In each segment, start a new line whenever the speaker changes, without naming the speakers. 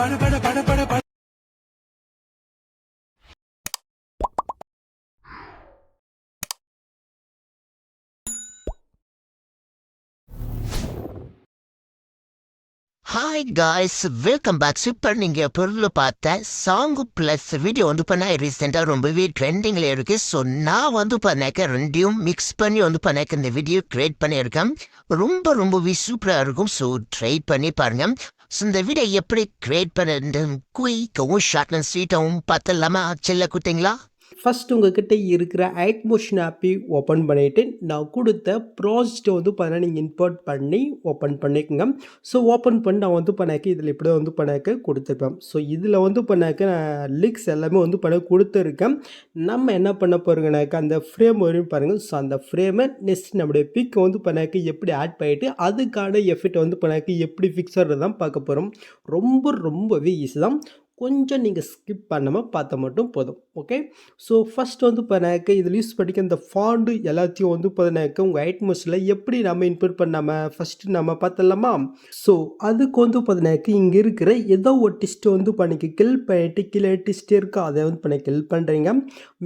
பட பட பட பட பட
hi guys welcome back super நீங்கள் பொருள் பார்த்த சாங்கு ப்ளஸ் வீடியோ வந்து பண்ண ரீசெண்டாக ரொம்பவே ட்ரெண்டிங்கில் இருக்குது ஸோ நான் வந்து பண்ணாக்க ரெண்டையும் மிக்ஸ் பண்ணி வந்து பண்ணாக்க இந்த வீடியோ க்ரியேட் பண்ணியிருக்கேன். ரொம்ப ரொம்பவே சூப்பராக இருக்கும். ஸோ ட்ரை பண்ணி பாருங்கள் ஸோ இந்த எப்படி கிரியேட் பண்ண குயிக்கவும் ஷார்ட் அண்ட் ஸ்வீட்டாகவும் பார்த்தலாமா செல்ல குட்டிங்களா
ஃபஸ்ட் உங்ககிட்ட இருக்கிற ஆக்மோஷன் ஆப்பை ஓப்பன் பண்ணிவிட்டு நான் கொடுத்த ப்ராஜெக்டை வந்து பார்த்தீங்கன்னா நீங்கள் இன்போர்ட் பண்ணி ஓப்பன் பண்ணிக்கோங்க. ஸோ ஓப்பன் பண்ணி நான் வந்து பண்ணாக்க இதில் இப்படி வந்து பண்ணாக்க கொடுத்துருப்பேன். ஸோ இதில் வந்து பண்ணாக்க நான் லிக்ஸ் எல்லாமே வந்து பண்ண கொடுத்துருக்கேன். நம்ம என்ன பண்ண போகிறோங்கனாக்க அந்த ஃப்ரேம் வரையும் பாருங்கள் ஸோ அந்த ஃப்ரேமை நெக்ஸ்ட் நம்முடைய பிக்கை வந்து பண்ணாக்க எப்படி ஆட் பண்ணிவிட்டு அதுக்கான எஃபெக்ட் வந்து பண்ணாக்க எப்படி ஃபிக்ஸ் தான் பார்க்க போகிறோம் ரொம்ப ரொம்பவே ஈஸி தான். கொஞ்சம் நீங்கள் ஸ்கிப் பண்ணாமல் பார்த்தா மட்டும் போதும். ஓகே ஸோ ஃபஸ்ட் வந்து பார்த்தீங்கன்னாக்க இதில் யூஸ் பண்ணிக்க இந்த ஃபாண்டு எல்லாத்தையும் வந்து பார்த்தீங்கன்னாக்க உங்கள் ஐட்மோஸில் எப்படி நம்ம இன்புட் பண்ணாமல் ஃபஸ்ட்டு நம்ம பார்த்தலாமா ஸோ அதுக்கு வந்து பார்த்தீங்கன்னாக்க இங்கே இருக்கிற ஏதோ ஒரு டிஸ்ட்டு வந்து பண்ணிக்க கில் பண்ணிட்டு கீழே டிஸ்ட் இருக்கா அதை வந்து பண்ண கில் பண்ணுறீங்க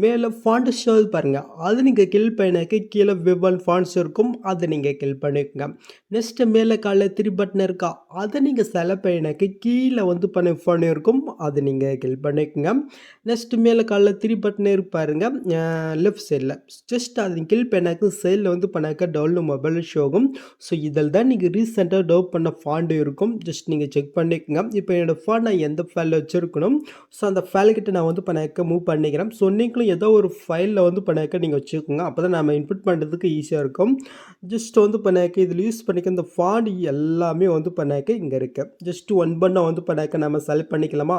மேலே ஃபாண்டு ஷோ பாருங்கள் அது நீங்கள் கில் பண்ணினாக்க கீழே விவன் ஃபாண்ட்ஸ் இருக்கும் அதை நீங்கள் கில் பண்ணிக்கோங்க. நெக்ஸ்ட்டு மேலே காலையில் த்ரீ பட்டன் இருக்கா அதை நீங்கள் செலக்ட் பண்ணினாக்க கீழே வந்து பண்ண ஃபோன் இருக்கும். அதை நீங்கள் கில் பண்ணிக்கோங்க. நெக்ஸ்ட்டு மேலே காலைல த்ரீ பட்டன் இருப்பாருங்க லெஃப்ட் சைடில் ஜஸ்ட் அது கில் பண்ணாக்க சைடில் வந்து பண்ணாக்க டவுன் மொபைல் ஷோ ஆகும். ஸோ இதில் தான் நீங்கள் ரீசெண்டாக டவுன் பண்ண ஃபாண்டு இருக்கும். ஜஸ்ட் நீங்கள் செக் பண்ணிக்கோங்க. இப்போ என்னோடய ஃபாண்ட் நான் எந்த ஃபைலில் வச்சுருக்கணும்? ஸோ அந்த ஃபைல்கிட்ட நான் வந்து பண்ணாக்க மூவ் பண்ணிக்கிறேன். ஸோ நீங்களும் ஏதோ ஒரு ஃபைலில் வந்து பண்ணாக்க நீங்கள் வச்சுக்கோங்க. அப்போ தான் நம்ம இன்புட் பண்ணுறதுக்கு ஈஸியாக இருக்கும். ஜஸ்ட் வந்து பண்ணாக்க இதில் யூஸ் பண்ணிக்க இந்த ஃபாண்ட் எல்லாமே வந்து பண்ணாக்க இங்கே இருக்குது ஜஸ்ட் ஒன் பண்ணால் வந்து பண்ணாக்க நம்ம செலக்ட் பண்ணிக்கலாமா?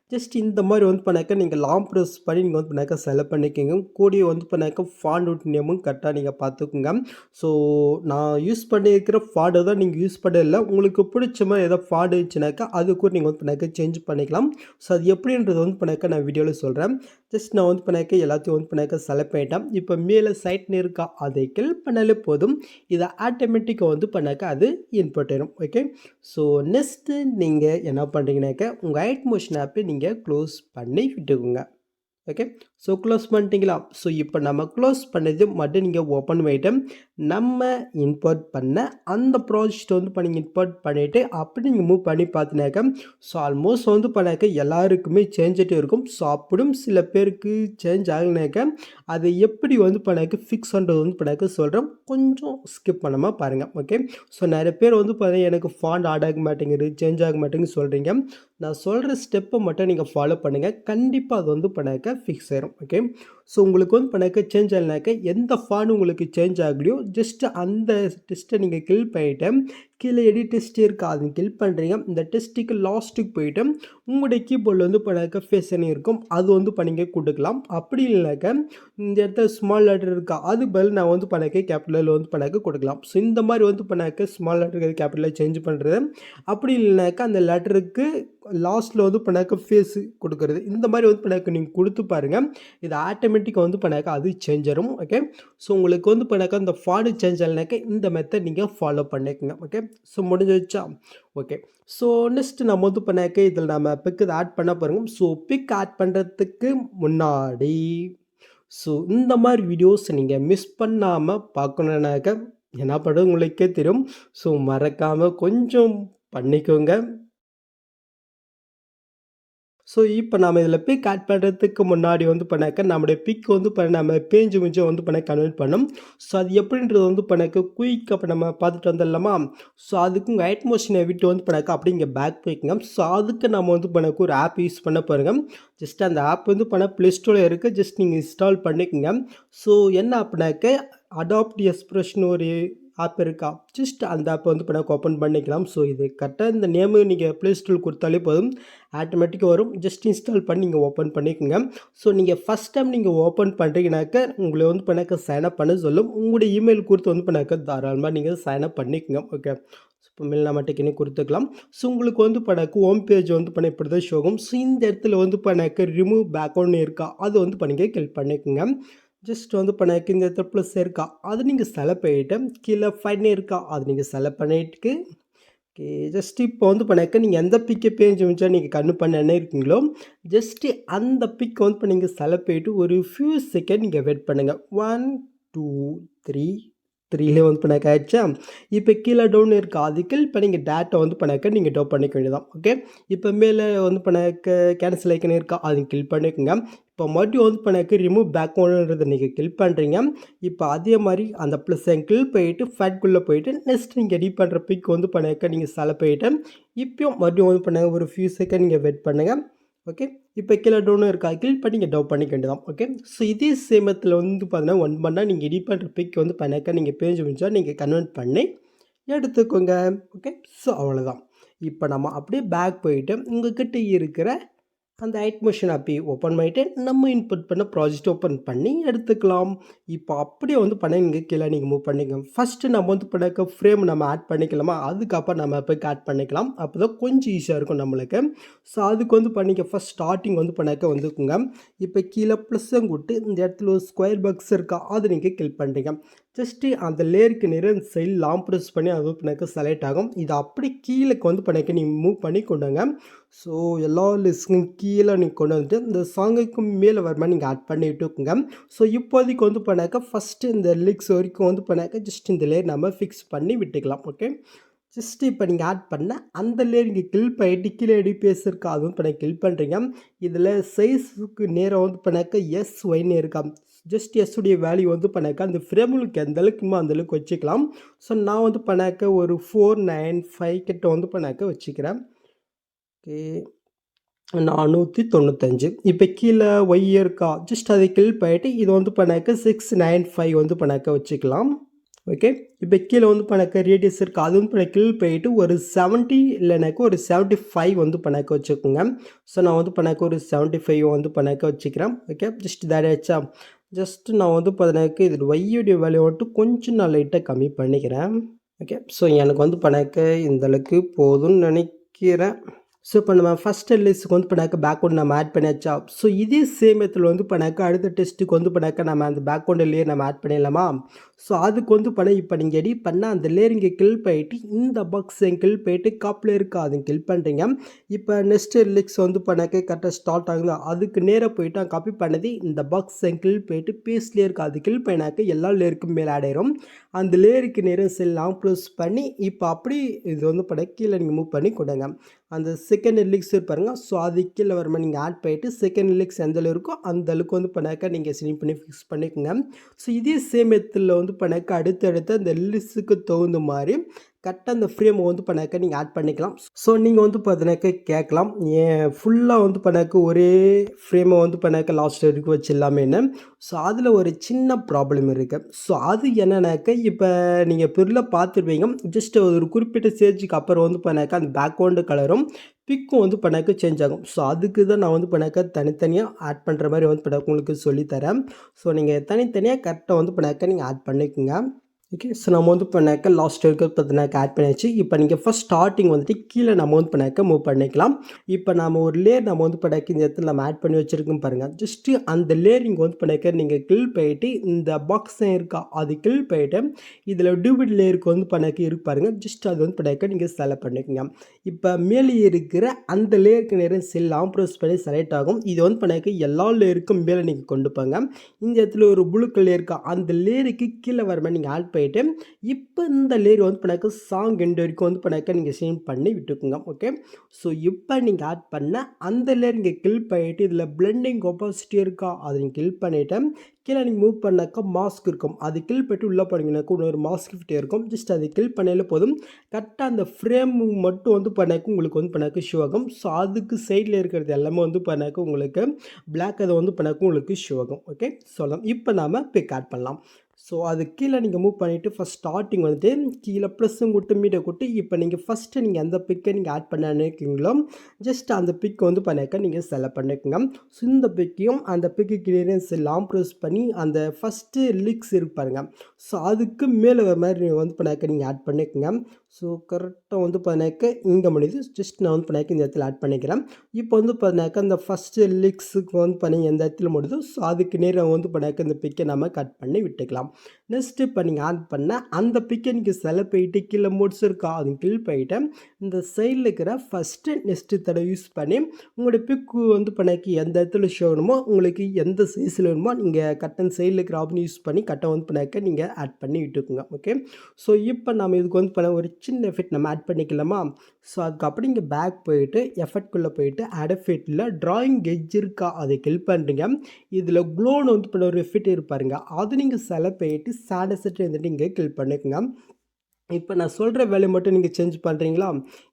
ஜஸ்ட் இந்த மாதிரி வந்து பண்ணாக்க நீங்கள் லாங் ப்ரெஸ் பண்ணி நீங்கள் வந்து பண்ணாக்க செலக்ட் பண்ணிக்கோங்க. கூடிய வந்து பண்ணாக்க ஃபாண்ட் அவுட் நேமும் கரெக்டாக நீங்கள் பார்த்துக்குங்க. ஸோ நான் யூஸ் பண்ணியிருக்கிற ஃபாடு தான் நீங்கள் யூஸ் பண்ணல. உங்களுக்கு பிடிச்ச மாதிரி ஏதாவது ஃபாடு இருந்துச்சுனாக்கா அது கூட நீங்கள் வந்து பண்ணாக்க சேஞ்ச் பண்ணிக்கலாம். ஸோ அது எப்படின்றது வந்து பண்ணாக்க நான் வீடியோவில் சொல்கிறேன் ஜஸ்ட் நான் வந்து பண்ணாக்க எல்லாத்தையும் வந்து பண்ணாக்க செலக்ட் பண்ணிட்டேன். இப்போ மேலே சைட்னு இருக்கா அதை கிளிக் பண்ணாலே போதும். இதை ஆட்டோமேட்டிக்காக வந்து பண்ணாக்க அது இன்புட் ஆயிடும் ஓகே ஸோ நெக்ஸ்ட்டு நீங்கள் என்ன பண்ணுறீங்கனாக்க உங்கள் ஐட் மோஷன் ஆப்பை நீங்கள் க்ளோஸ் பண்ணி விட்டுக்குங்க. ஓகே ஸோ க்ளோஸ் பண்ணிட்டீங்களா? ஸோ இப்போ நம்ம க்ளோஸ் பண்ணது மட்டும் நீங்கள் ஓப்பன் பண்ணிவிட்டு நம்ம இம்போர்ட் பண்ண அந்த ப்ராஜெக்ட் வந்து பண்ணி இம்போர்ட் பண்ணிவிட்டு அப்படி நீங்கள் மூவ் பண்ணி பார்த்தினாக்க ஸோ ஆல்மோஸ்ட் வந்து பண்ணாக்க எல்லாருக்குமே சேஞ்சிட்டு இருக்கும். ஸோ அப்படியும் சில பேருக்கு சேஞ்ச் ஆகினாக்க அதை எப்படி வந்து பண்ணாக்க ஃபிக்ஸ் பண்ணுறது வந்து பண்ணாக்க சொல்கிறேன் கொஞ்சம் ஸ்கிப் பண்ணாமல் பாருங்கள் ஓகே ஸோ நிறைய பேர் வந்து பார்த்தீங்கன்னா எனக்கு ஃபாண்ட் ஆட் ஆக மாட்டேங்குது சேஞ்ச் ஆக மாட்டேங்குது சொல்கிறீங்க நான் சொல்கிற ஸ்டெப்பை மட்டும் நீங்கள் ஃபாலோ பண்ணுங்கள் கண்டிப்பாக அது வந்து பண்ணாக்க ஃபிக்ஸ் ஆயிரும். ஓகே ஸோ உங்களுக்கு வந்து பண்ணாக்க சேஞ்ச் ஆகலைனாக்க எந்த ஃபான் உங்களுக்கு சேஞ்ச் ஆகலையோ ஜஸ்ட் அந்த டெஸ்ட்டை நீங்கள் கில் பண்ணிவிட்டு கீழே எடி டெஸ்ட் இருக்கா அது கிளிக் பண்ணுறீங்க இந்த டெஸ்ட்டுக்கு லாஸ்ட்டுக்கு போயிட்டு உங்களுடைய கீபோர்டில் வந்து பண்ணாக்க ஃபேஷன் இருக்கும் அது வந்து பண்ணிங்க கொடுக்கலாம். அப்படி இல்லைனாக்க இந்த இடத்துல ஸ்மால் லெட்டர் இருக்கா அது பதில் நான் வந்து பண்ணாக்க கேபிட்டலில் வந்து பண்ணாக்க கொடுக்கலாம். ஸோ இந்த மாதிரி வந்து பண்ணாக்க ஸ்மால் லெட்டருக்கு கேபிட்டலில் சேஞ்ச் பண்ணுறது அப்படி இல்லைனாக்கா அந்த லெட்டருக்கு லாஸ்ட்டில் வந்து பண்ணாக்க ஃபேஸு கொடுக்குறது. இந்த மாதிரி வந்து பண்ணாக்க நீங்கள் கொடுத்து பாருங்கள் இது ஆட்டோமேட்டிக்காக வந்து பண்ணாக்க அது சேஞ்ச் ஆகும் ஓகே ஸோ உங்களுக்கு வந்து பண்ணாக்க இந்த ஃபாடு சேஞ்ச் ஆகலைனாக்க இந்த மெத்தட் நீங்கள் ஃபாலோ பண்ணிக்கோங்க ஓகே ஸோ முடிஞ்சிச்சா ஓகே ஸோ நெக்ஸ்ட் நம்ம வந்து பண்ணாக்க இதில் நம்ம பிக் ஆட் பண்ண போகிறோம் ஸோ பிக் ஆட் பண்ணுறதுக்கு முன்னாடி ஸோ இந்த மாதிரி வீடியோஸ் நீங்கள் மிஸ் பண்ணாமல் பார்க்கணுன்னாக்க என்ன பண்ணுறது உங்களுக்கே தெரியும். ஸோ மறக்காமல் கொஞ்சம் பண்ணிக்கோங்க. ஸோ இப்போ நம்ம இதில் பிக் ஆட் பண்ணுறதுக்கு முன்னாடி வந்து பண்ணாக்க நம்முடைய பிக் வந்து பண்ண நம்ம பேஞ்சு மிஞ்சம் வந்து பண்ண கன்வெர்ட் பண்ணும். ஸோ அது எப்படின்றது வந்து பண்ணாக்க குயிக் அப்போ நம்ம பார்த்துட்டு வந்துடலாமா? ஸோ அதுக்கு உங்கள் மோஷனை விட்டு வந்து பண்ணாக்க அப்படி இங்கே பேக் போய்க்குங்க. ஸோ அதுக்கு நம்ம வந்து பண்ணாக்க ஒரு ஆப் யூஸ் பண்ண பாருங்க ஜஸ்ட் அந்த ஆப் வந்து பண்ண ப்ளே ஸ்டோரில் இருக்குது ஜஸ்ட் நீங்கள் இன்ஸ்டால் பண்ணிக்கோங்க. ஸோ என்ன அப்படின்னாக்க அடாப்ட் எக்ஸ்ப்ரெஷன் ஒரு ஆப் இருக்கா? ஜஸ்ட் அந்த ஆப்பை வந்து பண்ண ஓப்பன் பண்ணிக்கலாம். ஸோ இது கரெக்டாக இந்த நேமு நீங்கள் ப்ளே ஸ்டோர் கொடுத்தாலே போதும். ஆட்டோமேட்டிக்காக வரும். ஜஸ்ட் இன்ஸ்டால் பண்ணி நீங்கள் ஓப்பன் பண்ணிக்கோங்க. ஸோ நீங்கள் ஃபஸ்ட் டைம் நீங்கள் ஓப்பன் பண்ணுறீங்கனாக்க உங்களை வந்து பண்ணாக்க சைன்அப் பண்ண சொல்லும். உங்களுடைய இமெயில் கொடுத்து வந்து பண்ணாக்க தாராளமாக நீங்கள் சைன்அப் பண்ணிக்கோங்க. ஓகே இப்போ மேல் நம்ம டெக்கினே கொடுத்துக்கலாம். ஸோ உங்களுக்கு வந்து பண்ணாக்க ஹோம் பேஜ் வந்து பண்ண இப்படி தான் ஷோகும் ஸோ இந்த இடத்துல வந்து பண்ணாக்க ரிமூவ் பேக்ரவுண்ட் இருக்கா? அது வந்து பண்ணிக்க கிளிக் பண்ணிக்கோங்க. ஜஸ்ட் வந்து பண்ணாக்க இந்த இடத்துல ப்ளஸ் இருக்கா அது நீங்கள் செலக்ட் பண்ணிவிட்டு கீழே ஃபைன் இருக்கா? அது நீங்கள் செலக்ட் பண்ணிட்டு ஓகே ஜஸ்ட் இப்போ வந்து பண்ணாக்க நீங்கள் எந்த பிக்கை பேஞ்சு வச்சா நீங்கள் கண்ணு பண்ண இருக்கீங்களோ ஜஸ்ட்டு அந்த பிக் வந்து இப்போ நீங்கள் செலக்ட் போயிட்டு ஒரு ஃபியூ செகண்ட் நீங்கள் வெயிட் பண்ணுங்கள் ஒன் டூ த்ரீ த்ரீலே வந்து பண்ணாக்க ஆயிடுச்சா? இப்போ கீழே டவுன் இருக்கா? அதுக்கு இப்போ நீங்கள் டேட்டா வந்து பண்ணாக்க நீங்கள் டவுன் பண்ணிக்க வேண்டியதான் ஓகே இப்போ மேலே வந்து பண்ணாக்க கேன்சல் ஐக்கன் இருக்கா? அது கிளிக் பண்ணிக்கோங்க. இப்போ மறுபடியும் வந்து பண்ணாக்க ரிமூவ் பேக்ரவுண்டுன்றதை நீங்கள் கிளிக் பண்ணுறீங்க இப்போ அதே மாதிரி அந்த ப்ளஸ் கிளிக் போயிட்டு ஃபேட்குள்ளே போயிட்டு நெக்ஸ்ட் நீங்கள் எடிட் பண்ணுற பிக் வந்து பண்ணாக்க நீங்கள் செல போயிட்டு இப்போயும் மறுபடியும் வந்து பண்ணாங்க ஒரு ஃபியூ செகண்ட் நீங்கள் வெயிட் பண்ணுங்கள் ஓகே இப்போ கீழே டவுனும் இருக்கா? கிளிக் பண்ணி நீங்கள் டவுன் பண்ணிக்க வேண்டியதான் ஓகே ஸோ இதே சேமத்தில் வந்து பார்த்தீங்கன்னா ஒன் பண்ணால் நீங்கள் எடிட் பண்ணுற பிக் வந்து பண்ணாக்க நீங்கள் பேஜ் முடிச்சா நீங்கள் கன்வெர்ட் பண்ணி எடுத்துக்கோங்க. ஓகே ஸோ அவ்வளோதான் இப்போ நம்ம அப்படியே பேக் போயிட்டு உங்ககிட்ட இருக்கிற அந்த ஐட் மோஷன் ஓப்பன் பண்ணிவிட்டு நம்ம இன்புட் பண்ண ப்ராஜெக்ட் ஓப்பன் பண்ணி எடுத்துக்கலாம். இப்போ அப்படியே வந்து பண்ண நீங்கள் கீழே நீங்கள் மூவ் பண்ணிக்கோங்க. ஃபஸ்ட்டு நம்ம வந்து பண்ணக்க ஃப்ரேம் நம்ம ஆட் பண்ணிக்கலாமா? அதுக்கப்புறம் நம்ம போய் ஆட் பண்ணிக்கலாம். அப்போ தான் கொஞ்சம் ஈஸியாக இருக்கும் நம்மளுக்கு. ஸோ அதுக்கு வந்து பண்ணிக்க ஃபஸ்ட் ஸ்டார்டிங் வந்து பண்ணக்க வந்துக்குங்க. இப்போ கீழே ப்ளஸ்ஸும் கூட்டு இந்த இடத்துல ஒரு ஸ்கொயர் பாக்ஸ் இருக்கா? அது நீங்கள் கிளிக் பண்ணுறீங்க ஜஸ்ட்டு அந்த லேருக்கு நிறைய சைட் லாம் ப்ரெஸ் பண்ணி அது பண்ணாக்க செலக்ட் ஆகும். இது அப்படி கீழே வந்து பண்ணாக்க நீங்கள் மூவ் பண்ணி கொண்டுங்க ஸோ எல்லா லிஸ்ட்டும் கீழே நீங்கள் கொண்டு வந்துட்டு இந்த சாங்குக்கு மேலே வர மாதிரி நீங்கள் ஆட் பண்ணி விட்டுக்குங்க. ஸோ இப்போதைக்கு வந்து பண்ணாக்க ஃபஸ்ட்டு இந்த லிக்ஸ் வரைக்கும் வந்து பண்ணாக்க ஜஸ்ட் இந்த லேயர் நம்ம ஃபிக்ஸ் பண்ணி விட்டுக்கலாம் ஓகே ஜஸ்ட் இப்போ நீங்கள் ஆட் பண்ண அந்த லேயர் இங்கே கில் பண்ணிட்டு கீழே எடி பேசிருக்கா அதுவும் இப்போ நான் கில் பண்ணுறீங்க இதில் சைஸுக்கு நேரம் வந்து பண்ணாக்க எஸ் ஒய்னு இருக்கா. ஜஸ்ட் எஸ்ஸுடைய வேல்யூ வந்து பண்ணாக்க அந்த ஃப்ரேமுக்கு எந்த அளவுக்குமோ அந்த அளவுக்கு வச்சுக்கலாம். ஸோ நான் வந்து பண்ணாக்க ஒரு ஃபோர் நைன் ஃபைவ் கிட்ட வந்து பண்ணாக்க வச்சுக்கிறேன். ஓகே. நானூற்றி தொண்ணூத்தஞ்சு. இப்போ கீழே ஒய் இருக்கா? ஜஸ்ட் அதை கில் பண்ணிட்டு இது வந்து பண்ணாக்க சிக்ஸ் நைன் ஃபைவ் வந்து பண்ணாக்க வச்சுக்கலாம். ஓகே. இப்போ கீழே வந்து பண்ணாக்க ரேடியஸ் இருக்குது அது வந்து பண்ண கில் போயிட்டு ஒரு செவன்ட்டி இல்லைனாக்கா ஒரு செவன்ட்டி ஃபைவ் வந்து பண்ணாக்க வச்சுக்கோங்க. ஸோ நான் வந்து பண்ணாக்க ஒரு செவன்ட்டி ஃபைவ் வந்து பண்ணாக்க வச்சுக்கிறேன். ஓகே. ஜஸ்ட் தாடாச்சா ஜஸ்ட்டு நான் வந்து பார்த்தீங்கன்னாக்க இதில் ஒய்யுடைய வேலையை மட்டும் கொஞ்சம் நான் லைட்டாக கம்மி பண்ணிக்கிறேன். ஓகே ஸோ எனக்கு வந்து பண்ணாக்க இந்தளவுக்கு போதும்னு நினைக்கிறேன். ஸோ இப்போ நம்ம ஃபஸ்ட் லிஸ்ட்டுக்கு வந்து பண்ணாக்க பேக்ரவுண்ட் நம்ம ஆட் பண்ணியாச்சா? ஸோ இதே சேமத்தில் வந்து பண்ணாக்க அடுத்த டெஸ்ட்டுக்கு வந்து பண்ணாக்க நம்ம அந்த பேக்ரவுண்ட் லேயர் நம்ம ஆட் பண்ணிடலாமா? ஸோ அதுக்கு வந்து பண்ண இப்போ நீங்கள் எடிட் பண்ணால் அந்த லேயர் இங்கே கில் போயிட்டு இந்த பாக்ஸ் கில் போயிட்டு காப்பில் இருக்கா? அது கில் பண்ணுறீங்க இப்போ நெக்ஸ்ட்டு லிக்ஸ் வந்து பண்ணாக்க கரெக்டாக ஸ்டார்ட் ஆகுது? அதுக்கு நேராக போயிட்டு காப்பி பண்ணது இந்த பாக்ஸ் கில் போயிட்டு பேஸ்லேயே இருக்கா அது கில் பண்ணாக்க எல்லா லேயருக்கும் மேலே ஆட் அந்த லேயருக்கு நேரம் செல்லாம் லாங் பண்ணி இப்போ அப்படி இது வந்து பண்ண கீழே நீங்கள் மூவ் பண்ணி கொடுங்க. அந்த செகண்ட் லிக்ஸ் பாருங்கள் ஸோ அது கீழே வரமா நீங்கள் ஆட் பண்ணிவிட்டு செகண்ட் லிக்ஸ் எந்த அளவு இருக்கோ அந்த அளவுக்கு வந்து பண்ணாக்க நீங்கள் சிலிங் பண்ணி ஃபிக்ஸ் பண்ணிக்கோங்க. ஸோ இதே சேமத்தில் வந்து பண்ணாக்க அடுத்தடுத்து அந்த லிஸ்ட்டுக்கு தகுந்த மாதிரி கரெக்டாக அந்த ஃப்ரேமை வந்து பண்ணாக்க நீங்கள் ஆட் பண்ணிக்கலாம். ஸோ நீங்கள் வந்து பார்த்தினாக்க கேட்கலாம். ஏன் ஃபுல்லாக வந்து பண்ணாக்க ஒரே ஃப்ரேமை வந்து பண்ணாக்க லாஸ்ட் வரைக்கும் வச்சிடலாமேன்னு. ஸோ அதில் ஒரு சின்ன ப்ராப்ளம் இருக்குது ஸோ அது என்னன்னாக்க இப்போ நீங்கள் பொருளை பார்த்துருப்பீங்க. ஜஸ்ட் ஒரு குறிப்பிட்ட ஸ்டேஜுக்கு அப்புறம் வந்து பண்ணாக்க அந்த பேக்ரவுண்டு கலரும் பிக்கும் வந்து பண்ணாக்க சேஞ்ச் ஆகும். ஸோ அதுக்கு தான் நான் வந்து பண்ணாக்க தனித்தனியாக ஆட் பண்ணுற மாதிரி வந்து பண்ணாக்க உங்களுக்கு சொல்லித்தரேன். ஸோ நீங்கள் தனித்தனியாக கரெக்டாக வந்து பண்ணாக்க நீங்கள் ஆட் பண்ணிக்கோங்க. ஓகே ஸோ நம்ம வந்து பண்ணாக்க லாஸ்ட் வரைக்கும் பார்த்தினாக்க ஆட் பண்ணியாச்சு. இப்போ நீங்கள் ஃபஸ்ட் ஸ்டார்டிங் வந்துட்டு கீழே நம்ம வந்து பண்ணாக்க மூவ் பண்ணிக்கலாம். இப்போ நம்ம ஒரு லேயர் நம்ம வந்து பண்ணாக்க இந்த இடத்துல நம்ம ஆட் பண்ணி வச்சுருக்கோம் பாருங்கள் ஜஸ்ட்டு அந்த லேயர் இங்கே வந்து பண்ணாக்க நீங்கள் கில் போயிட்டு இந்த பாக்ஸ் இருக்கா அது கில் போயிட்டு இதில் டியூபிட் லேயருக்கு வந்து பண்ணாக்க இருக்கு பாருங்கள் ஜஸ்ட் அது வந்து பண்ணாக்க நீங்கள் செலக்ட் பண்ணிக்கோங்க. இப்போ மேலே இருக்கிற அந்த லேயருக்கு நேரம் செல்லாம் ப்ரெஸ் பண்ணி செலக்ட் ஆகும். இது வந்து பண்ணாக்க எல்லா லேயருக்கும் மேலே நீங்கள் கொண்டு போங்க. இந்த இடத்துல ஒரு புழுக்கள் கலர் இருக்கா அந்த லேயருக்கு கீழே வர மாதிரி நீங்கள் ஆட் போயிட்டு இப்போ இந்த லேரி வந்து பண்ணாக்க சாங் எண்டு வரைக்கும் வந்து பண்ணாக்க நீங்கள் சேவ் பண்ணி விட்டுக்குங்க ஓகே ஸோ இப்போ நீங்கள் ஆட் பண்ண அந்த லேயர் நீங்கள் கில் பண்ணிவிட்டு இதில் பிளெண்டிங் ஒப்பாசிட்டி இருக்கா அதை நீங்கள் கில் பண்ணிவிட்டு கீழே நீங்கள் மூவ் பண்ணாக்கா மாஸ்க் இருக்கும். அது கில் பண்ணிட்டு உள்ளே போனீங்கன்னாக்கா இன்னொரு மாஸ்க் ஃபிட்டே இருக்கும். ஜஸ்ட் அதை கில் பண்ணாலே போதும். கரெக்டாக அந்த ஃப்ரேம் மட்டும் வந்து பண்ணாக்க உங்களுக்கு வந்து பண்ணாக்க ஷோ ஆகும். ஸோ அதுக்கு சைடில் இருக்கிறது எல்லாமே வந்து பண்ணாக்க உங்களுக்கு பிளாக் அதை வந்து பண்ணாக்க உங்களுக்கு ஷோ ஆகும் ஓகே சொல்லலாம் இப்போ நாம் பிக் ஆட் பண்ணலாம். ஸோ அது கீழே நீங்கள் மூவ் பண்ணிவிட்டு ஃபஸ்ட் ஸ்டார்டிங் வந்துட்டு கீழே ப்ளஸ்ஸும் கொடுத்து மீட்டை கொடுத்து இப்போ நீங்கள் ஃபஸ்ட்டு நீங்கள் எந்த பிக்கை நீங்கள் ஆட் பண்ண நினைக்கிறீங்களோ ஜஸ்ட் அந்த பிக் வந்து பண்ணிக்க நீங்கள் செலக்ட் பண்ணிக்கோங்க. ஸோ இந்த பிக்கையும் அந்த பிக்கு கிளியரன்ஸ் எல்லாம் ப்ரெஸ் பண்ணி அந்த ஃபஸ்ட்டு லிக்ஸ் இருக்கு ஸோ அதுக்கு மேலே வர மாதிரி நீங்கள் வந்து பண்ணாக்க நீங்கள் ஆட் பண்ணிக்கோங்க. ஸோ கரெக்டாக வந்து பண்ணாக்க இங்கே முடியுது. ஜஸ்ட் நான் வந்து பண்ணாக்க இந்த இடத்துல ஆட் பண்ணிக்கிறேன். இப்போ வந்து பண்ணாக்க அந்த ஃபஸ்ட்டு லிக்ஸுக்கு வந்து பண்ணி எந்த இடத்துல முடியுதோ ஸோ அதுக்கு நேரம் வந்து பண்ணாக்க இந்த பிக்கை நம்ம கட் பண்ணி விட்டுக்கலாம். பண்ணிக்கலாம் நெக்ஸ்ட்டு இப்போ நீங்கள் ஆட் பண்ண அந்த பிக்கை நீங்கள் செலை போயிட்டு கீழே மோட்ஸ் இருக்கா அது கீழ் போயிட்டு இந்த சைடில் இருக்கிற ஃபஸ்ட்டு நெக்ஸ்ட்டு தடவை யூஸ் பண்ணி உங்களோட பிக்கு வந்து பண்ணக்கு எந்த இடத்துல ஷோ வேணுமோ உங்களுக்கு எந்த சைஸில் வேணுமோ நீங்கள் கட்டன் சைடில் இருக்கிற ஆப்னு யூஸ் பண்ணி கட்டை வந்து பண்ணாக்க நீங்கள் ஆட் பண்ணி விட்டுக்குங்க. ஓகே ஸோ இப்போ நம்ம இதுக்கு வந்து பண்ண ஒரு சின்ன எஃபெக்ட் நம்ம ஆட் பண்ணிக்கலாமா? ஸோ அதுக்கப்புறம் இங்கே பேக் போயிட்டு எஃபெக்ட்குள்ளே போயிட்டு அடஃபெக்டில் ட்ராயிங் எட்ஜ் இருக்கா அதை கில் பண்ணுறீங்க இதில் க்ளோன் வந்து பண்ண ஒரு எஃபெக்ட் இருப்பாருங்க அது நீங்கள் செலக்ட் போயிட்டு சேட வந்துட்டு இங்கே கில் பண்ணிக்கோங்க. இப்போ நான் சொல்கிற வேலையை மட்டும் நீங்கள் சேஞ்ச் பண்ணுறீங்களா?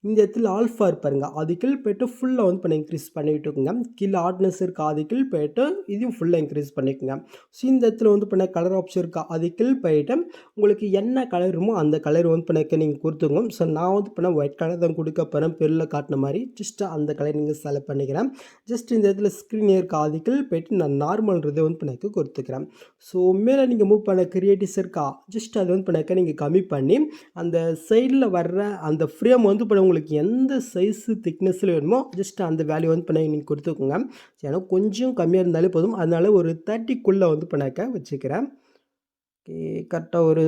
இந்த இடத்துல ஆல்ஃபா இருப்பாருங்க அது கீழ் போய்ட்டு ஃபுல்லாக வந்து பண்ணி இன்க்ரீஸ் பண்ணிக்கிட்டு இருக்குங்க. கீழே ஆர்ட்னஸ் இருக்கா? அது கீழ் போய்ட்டு இதையும் ஃபுல்லாக இன்க்ரீஸ் பண்ணிக்கோங்க. ஸோ இந்த இடத்துல வந்து பண்ண கலர் ஆப்ஷன் இருக்கா? அது கீழ் போயிட்டு உங்களுக்கு என்ன கலருமோ அந்த கலர் வந்து பண்ணக்க நீங்கள் கொடுத்துக்கோங்க ஸோ நான் வந்து பண்ண ஒயிட் கலர் தான் கொடுக்க போகிறேன் பெருளில் காட்டின மாதிரி ஜஸ்ட்டு அந்த கலர் நீங்கள் செலக்ட் பண்ணிக்கிறேன். ஜஸ்ட் இந்த இடத்துல ஸ்க்ரீன் இருக்கா? அது கீழ் போயிட்டு நான் நார்மல்ன்றதை வந்து பண்ணக்க கொடுத்துக்கிறேன். ஸோ மேலே நீங்கள் மூவ் பண்ண கிரியேட்டிவ்ஸ் இருக்கா? ஜஸ்ட் அதை வந்து பண்ணக்க நீங்கள் கம்மி பண்ணி அந்த சைடில் வர்ற அந்த ஃப்ரேம் வந்து இப்போ உங்களுக்கு எந்த சைஸு திக்னஸில் வேணுமோ ஜஸ்ட் அந்த வேல்யூ வந்து பண்ண நீங்கள் கொடுத்துக்கோங்க. ஏன்னா கொஞ்சம் கம்மியாக இருந்தாலே போதும். அதனால் ஒரு தேர்ட்டிக்குள்ளே வந்து பண்ணாக்க வச்சுக்கிறேன். ஓகே கரெக்டாக ஒரு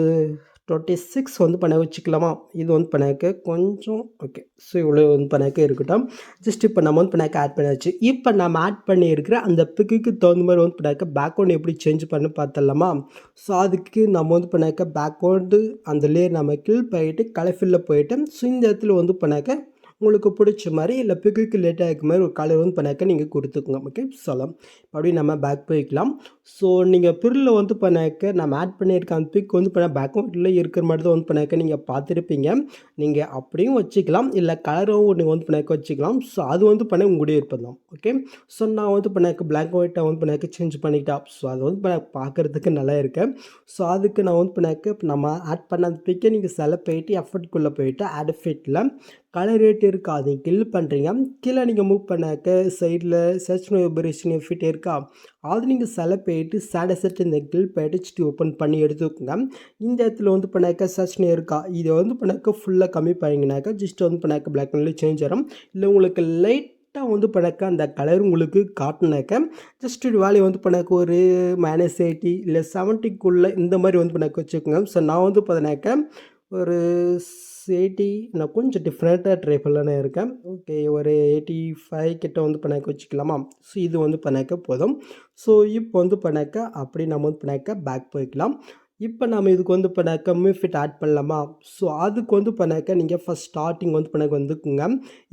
டுவெண்ட்டி சிக்ஸ் வந்து பண்ண வச்சுக்கலாமா? இது வந்து பண்ணாக்க கொஞ்சம் ஓகே ஸோ இவ்வளோ வந்து பண்ணாக்க இருக்கட்டும். ஜஸ்ட் இப்போ நம்ம வந்து பண்ணாக்க ஆட் பண்ணியாச்சு. இப்போ நம்ம ஆட் பண்ணியிருக்கிற அந்த பிக்குக்கு தகுந்த மாதிரி வந்து பண்ணாக்க பேக்ரவுண்ட் எப்படி சேஞ்ச் பண்ணி பார்த்துடலாமா? ஸோ அதுக்கு நம்ம வந்து பண்ணாக்க பேக்ரவுண்டு அந்த லேயர் நம்ம கில் போயிட்டு கலர்ஃபில்லில் போயிட்டு ஸோ இந்த இடத்துல வந்து பண்ணாக்க உங்களுக்கு பிடிச்ச மாதிரி இல்லை பிக்குக்கு லேட்டாக இருக்க மாதிரி ஒரு கலர் வந்து பண்ணாக்க நீங்கள் கொடுத்துக்கோங்க. ஓகே சொல்லலாம். அப்படி நம்ம பேக் போய்க்கலாம். ஸோ நீங்கள் பிரில் வந்து பண்ணாக்க நம்ம ஆட் பண்ணியிருக்க அந்த பிக் வந்து பண்ண பேக்ரவுண்டில் இருக்கிற மாதிரி தான் வந்து பண்ணாக்க நீங்கள் பார்த்துருப்பீங்க. நீங்கள் அப்படியும் வச்சுக்கலாம். இல்லை கலரும் ஒன்று வந்து பண்ணாக்க வச்சுக்கலாம். ஸோ அது வந்து பண்ண உங்களுடைய விருப்பம் தான். ஓகே ஸோ நான் வந்து பண்ணாக்க பிளாக் ஒயிட்டை வந்து பண்ணாக்க சேஞ்ச் பண்ணிக்கிட்டா ஸோ அது வந்து பண்ண பார்க்குறதுக்கு நல்லா இருக்கேன் ஸோ அதுக்கு நான் வந்து பண்ணாக்க நம்ம ஆட் பண்ண அந்த பிக்கை நீங்கள் செலப் போயிட்டு எஃபர்ட்குள்ளே போயிட்டு ஆட் ஃபிட்டில் கலர் ரேட் இருக்கா? அதை கில் பண்ணுறீங்க கீழே நீங்கள் மூவ் பண்ணாக்க சைடில் சர்ச் நோபரேஷன் எஃபிட் இருக்கா? அது நீங்கள் செலக்ட் போயிட்டு சேட செட் இந்த கில் போயிட்டு ஓப்பன் பண்ணி எடுத்துக்கோங்க. இந்த இடத்துல வந்து பண்ணாக்க சர்ச் இருக்கா? இதை வந்து பண்ணாக்க ஃபுல்லாக கம்மி பண்ணிங்கனாக்கா ஜஸ்ட் வந்து பண்ணாக்க பிளாக் கலரில் சேஞ்ச் வரும். இல்லை உங்களுக்கு லைட் லைட்டாக வந்து பண்ணாக்க அந்த கலர் உங்களுக்கு காட்டினாக்க ஜஸ்ட் ஒரு வேலையை வந்து பண்ணாக்க ஒரு மைனஸ் எயிட்டி இல்லை செவன்ட்டிக்குள்ளே இந்த மாதிரி வந்து பண்ணாக்க வச்சுக்கோங்க. ஸோ நான் வந்து பார்த்தினாக்க ஒரு எயிட்டி நான் கொஞ்சம் டிஃப்ரெண்ட்டாக ட்ரை பண்ணலான்னு இருக்கேன். ஓகே ஒரு எயிட்டி ஃபைவ் கிட்ட வந்து பண்ணாக்க வச்சுக்கலாமா? ஸோ இது வந்து பண்ணாக்க போதும். ஸோ இப்போ வந்து பண்ணாக்க அப்படி நம்ம வந்து பண்ணாக்க பேக் போய்க்கலாம். இப்போ நம்ம இதுக்கு வந்து பண்ணாக்க மியூஃபிட் ஆட் பண்ணலாமா? ஸோ அதுக்கு வந்து பண்ணாக்க நீங்கள் ஃபஸ்ட் ஸ்டார்டிங் வந்து பண்ணாக்க வந்துக்குங்க.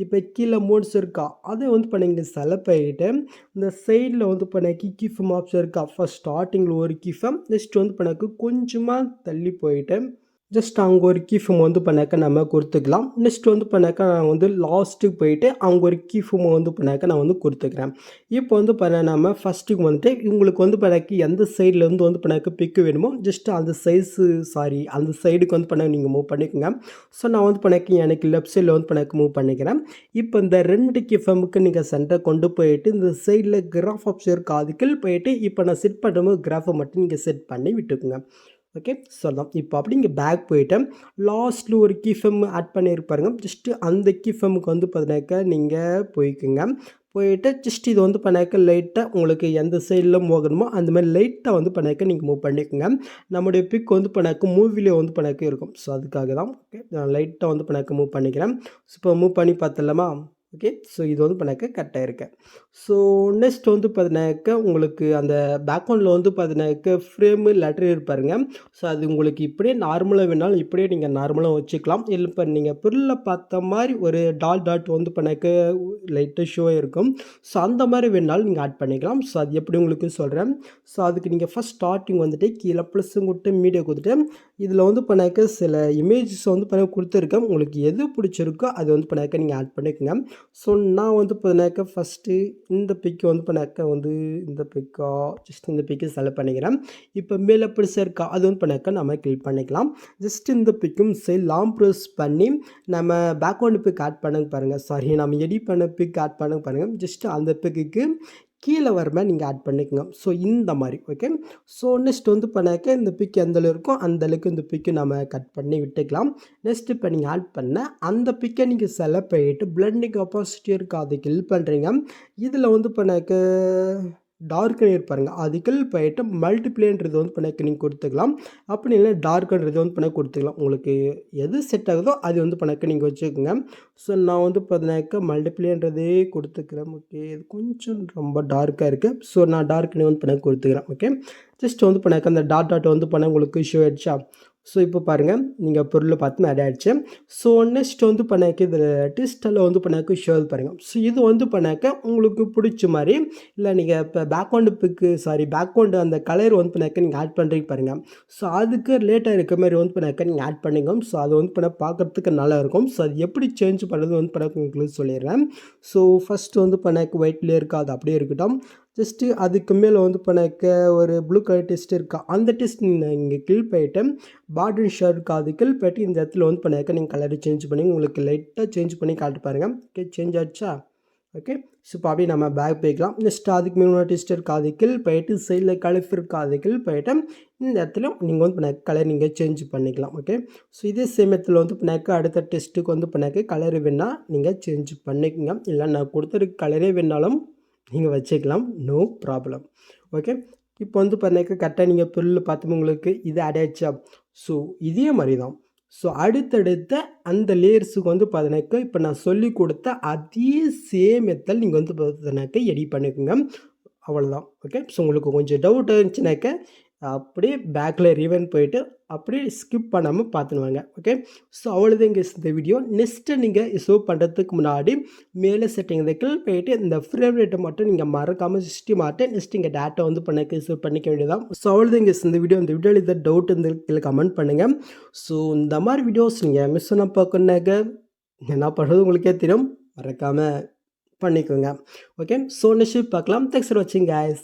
இப்போ கீழே மோட்ஸ் இருக்கா? அதை வந்து பண்ணிங்க செலப் ஆகிட்டு இந்த சைடில் வந்து பண்ணாக்கி கிஃபம் ஆப்ஷன் இருக்கா? ஃபஸ்ட் ஸ்டார்டிங்கில் ஒரு கிஃபம் நெக்ஸ்ட் வந்து பண்ணாக்க கொஞ்சமாக தள்ளி போயிட்டு ஜஸ்ட் அங்கே ஒரு கீஃபம் வந்து பண்ணாக்க நம்ம கொடுத்துக்கலாம். நெக்ஸ்ட் வந்து பண்ணாக்க நான் வந்து லாஸ்ட்டுக்கு போயிட்டு அவங்க ஒரு கீஃபம் வந்து பண்ணாக்க நான் வந்து கொடுத்துக்கிறேன். இப்போ வந்து பண்ண நம்ம ஃபஸ்ட்டுக்கு வந்துட்டு உங்களுக்கு வந்து பண்ணாக்க எந்த சைட்லேருந்து வந்து பண்ணாக்க பிக்கு வேணுமோ ஜஸ்ட் அந்த சைஸு சாரி அந்த சைடுக்கு வந்து பண்ண நீங்கள் மூவ் பண்ணிக்கோங்க. ஸோ நான் வந்து பண்ணாக்க எனக்கு லெஃப்ட் சைடில் வந்து பண்ணாக்க மூவ் பண்ணிக்கிறேன். இப்போ இந்த ரெண்டு கிஃபமுக்கு நீங்கள் சென்டர் கொண்டு போயிட்டு இந்த சைடில் கிராஃப் ஆப்ஷன் இருக்கு அதுக்குள் போயிட்டு இப்போ நான் செட் பண்ணும்போது கிராஃபை மட்டும் நீங்கள் செட் பண்ணி விட்டுக்குங்க. ஓகே சொல்லலாம். இப்போ அப்படி இங்கே பேக் போயிட்டு லாஸ்ட்டில் ஒரு கீஃபம் ஆட் பண்ணியிருப்பாருங்க ஜஸ்ட்டு அந்த கீஃபமுக்கு வந்து பார்த்தினாக்கா நீங்கள் போய்க்குங்க. போயிட்டு ஜஸ்ட் இது வந்து பண்ணாக்க லைட்டாக உங்களுக்கு எந்த சைடில் போகணுமோ அந்த மாதிரி லைட்டாக வந்து பண்ணாக்க நீங்கள் மூவ் பண்ணிக்கோங்க. நம்முடைய பிக் வந்து பண்ணாக்க மூவிலே வந்து பண்ணாக்க இருக்கும். ஸோ அதுக்காக தான் ஓகே நான் லைட்டாக வந்து பண்ணாக்க மூவ் பண்ணிக்கிறேன். ஸோ இப்போ மூவ் பண்ணி பார்த்தலமா ஓகே ஸோ இது வந்து பண்ணாக்க கரெக்டாக இருக்கேன் ஸோ நெக்ஸ்ட் வந்து பார்த்தினாக்க உங்களுக்கு அந்த பேக்ரவுண்டில் வந்து பார்த்தினாக்க ஃப்ரேமு லெட்டர் இருப்பாருங்க. ஸோ அது உங்களுக்கு இப்படியே நார்மலாக வேணாலும் இப்படியே நீங்கள் நார்மலாக வச்சுக்கலாம். இல்லை இப்போ நீங்கள் பொருளில் பார்த்த மாதிரி ஒரு டாட் டாட் வந்து பண்ணாக்க லைட்டாக ஷோ இருக்கும். ஸோ அந்த மாதிரி வேணாலும் நீங்கள் ஆட் பண்ணிக்கலாம். ஸோ அது எப்படி உங்களுக்கு சொல்கிறேன் ஸோ அதுக்கு நீங்கள் ஃபஸ்ட் ஸ்டார்டிங் வந்துட்டு கீழே ப்ளஸ்ஸும் கொடுத்து மீடியா கொடுத்துட்டு இதில் வந்து பண்ணாக்க சில இமேஜஸ் வந்து பண்ண கொடுத்துருக்கேன். உங்களுக்கு எது பிடிச்சிருக்கோ அது வந்து பண்ணாக்க நீங்கள் ஆட் பண்ணிக்கோங்க. ஸோ நான் வந்து பண்ணாக்க ஃபஸ்ட்டு இந்த பிக்கு வந்து பண்ணாக்க வந்து இந்த பிக்கா ஜஸ்ட் இந்த பிக்கு செலக்ட் பண்ணிக்கிறேன். இப்போ மேலே பெருசாக இருக்கா அது வந்து பண்ணாக்க நம்ம கிளிக் பண்ணிக்கலாம். ஜஸ்ட் இந்த பிக்கும் சரி லாங் ப்ரெஸ் பண்ணி நம்ம பேக்ரவுண்ட் பிக் ஆட் பண்ணுங்க பாருங்கள் சாரி நம்ம எடிட் பண்ண பிக் ஆட் பண்ணுங்க பாருங்கள் ஜஸ்ட் அந்த பிக்குக்கு கீழே வரமே நீங்கள் ஆட் பண்ணிக்கோங்க. ஸோ இந்த மாதிரி ஓகே ஸோ நெக்ஸ்ட் வந்து பண்ணாக்க இந்த பிக் எந்த அளவு இருக்கோ அந்த அளவுக்கு இந்த பிக்கு நம்ம கட் பண்ணி விட்டுக்கலாம். நெக்ஸ்ட் இப்போ நீங்கள் ஆட் பண்ண அந்த பிக்கை நீங்கள் செலக்ட் பண்ணிட்டு பிளண்டிங் ஆப்போசிட்டி இருக்குது அதை கில் பண்ணுறீங்க இதில் வந்து பண்ணாக்க டார்க் கலர் பாருங்கள் அதுக்குள் போயிட்டு மல்டிப்ளேன்றது வந்து பண்ண நீங்கள் கொடுத்துக்கலாம். அப்படி இல்லை டார்க்ன்றது வந்து பண்ண கொடுத்துக்கலாம். உங்களுக்கு எது செட் ஆகுதோ அது வந்து பண்ணக்க நீங்கள் வச்சுக்கோங்க. ஸோ நான் வந்து பார்த்தினாக்க மல்டிப்ளேன்றதே கொடுத்துக்கிறேன். ஓகே இது கொஞ்சம் ரொம்ப டார்க்காக இருக்குது ஸோ நான் டார்க்னே வந்து பண்ண கொடுத்துக்கிறேன். ஓகே ஜஸ்ட் வந்து பண்ணாக்க அந்த டாட் டாட் வந்து பண்ண உங்களுக்கு ஷோ ஆயிடுச்சா? ஸோ இப்போ பாருங்கள் நீங்கள் பொருளை பார்த்து ஆட் ஆகிடுச்சு ஸோ நெக்ஸ்ட் வந்து பண்ணாக்க இதில் டிஸ்டலில் வந்து பண்ணாக்க ஷோ பாருங்கள் ஸோ இது வந்து பண்ணாக்க உங்களுக்கு பிடிச்ச மாதிரி இல்லை நீங்கள் இப்போ பேக்ரவுண்டு பிக்கு சாரி பேக்ரவுண்டு அந்த கலர் வந்து பண்ணாக்க நீங்கள் ஆட் பண்ணுறீங்க பாருங்கள் ஸோ அதுக்கு ரிலேட்டாக இருக்க மாதிரி வந்து பண்ணாக்க நீங்கள் ஆட் பண்ணிங்க. ஸோ அது வந்து பண்ண பார்க்குறதுக்கு நல்லாயிருக்கும் ஸோ அது எப்படி சேஞ்ச் பண்ணுறது வந்து பண்ணாக்க உங்களுக்கு சொல்லிடுறேன். ஸோ ஃபஸ்ட்டு வந்து பண்ணாக்க ஒயிட்லேயே இருக்காது அப்படியே இருக்கட்டும். ஜஸ்ட்டு அதுக்கு மேலே வந்து பண்ணாக்க ஒரு ப்ளூ கலர் டெஸ்ட் இருக்கா? அந்த டெஸ்ட் நீங்கள் இங்கே கில் போயிட்டு பார்டர் ஷேர் இருக்கா? அது கில் போயிட்டு இந்த இடத்துல வந்து பண்ணாக்க நீங்கள் கலர் சேஞ்ச் பண்ணி உங்களுக்கு லைட்டாக சேஞ்ச் பண்ணி காட்டு பாருங்கள் ஓகே சேஞ்ச் ஆச்சா ஓகே ஸோ இப்போ அப்படியே நம்ம பேக் போய்க்கலாம். நெக்ஸ்ட் அதுக்கு மேலே டெஸ்ட் இருக்கா? அது கில் போயிட்டு சைடில் கலஃப் இருக்கா? அது கில் போயிட்டு இந்த இடத்துல நீங்கள் வந்து பண்ணாக்க கலர் நீங்கள் சேஞ்ச் பண்ணிக்கலாம். ஓகே ஸோ இதே சமயத்தில் வந்து பண்ணாக்க அடுத்த டெஸ்ட்டுக்கு வந்து பண்ணாக்க கலர் வேணால் நீங்கள் சேஞ்ச் பண்ணிக்கோங்க. இல்லை நான் கொடுத்துருக்க கலரே வேணாலும் நீங்கள் வச்சுக்கலாம். நோ ப்ராப்ளம் ஓகே இப்போ வந்து பார்த்தீங்கன்னாக்கா கரெக்டாக நீங்கள் பொருள் பார்த்து உங்களுக்கு இது அடையாச்சா ஸோ இதே மாதிரி தான் ஸோ அடுத்தடுத்த அந்த லேயர்ஸுக்கு வந்து பார்த்தீங்கன்னாக்கா இப்போ நான் சொல்லி கொடுத்த அதே சேம் நீங்கள் வந்து பார்த்தீங்கன்னாக்கா எடிட் பண்ணிக்கோங்க. அவ்வளோதான் ஓகே ஸோ உங்களுக்கு கொஞ்சம் டவுட் இருந்துச்சுனாக்கா அப்படியே பேக்கில் ரிவன் போயிட்டு அப்படியே ஸ்கிப் பண்ணாமல் பார்த்துனுவாங்க ஓகே ஸோ அவ்வளோதான் இங்கே இந்த வீடியோ நெக்ஸ்ட்டு நீங்கள் ஷோ பண்ணுறதுக்கு முன்னாடி மேலே செட்டிங் கிளிக் போயிட்டு இந்த ஃப்ரேம் ரேட்டை மட்டும் நீங்கள் மறக்காமல் சிஸ்டி மாட்டேன் நெக்ஸ்ட் இங்கே டேட்டா வந்து பண்ண சேவ் பண்ணிக்க வேண்டியதான் ஸோ அவ்வளோதான் இங்கே இந்த வீடியோ இந்த வீடியோவில் இதை டவுட் இந்த கமெண்ட் பண்ணுங்கள் ஸோ இந்த மாதிரி வீடியோஸ் நீங்கள் மிஸ் பண்ண பார்க்கணுனாக்க என்ன பண்ணுறது உங்களுக்கே தெரியும். மறக்காமல் பண்ணிக்கோங்க. ஓகே ஸோ நெக்ஸ்ட் பார்க்கலாம். தேங்க்ஸ் ஃபார் வாட்சிங் guys.